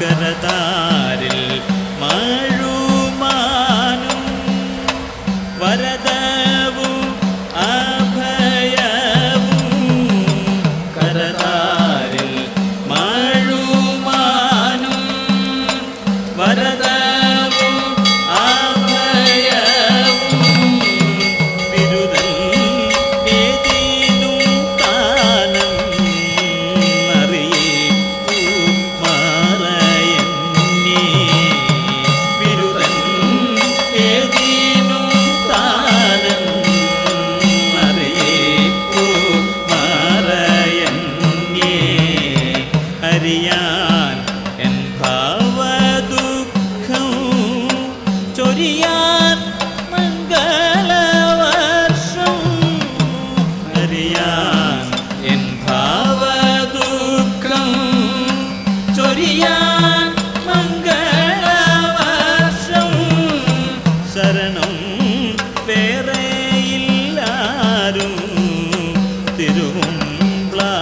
കരതാരിൽ മഴുമാനും വരദവും അഭയവും കരതാരിൽ മഴുമാനും വരദവും അറിയാൻ എൻ ഭാവദുഃഖം ചൊരിയാൻ മംഗളവർഷം ശരണം വേറെയില്ലാരും തിരുവുംബ്ലാ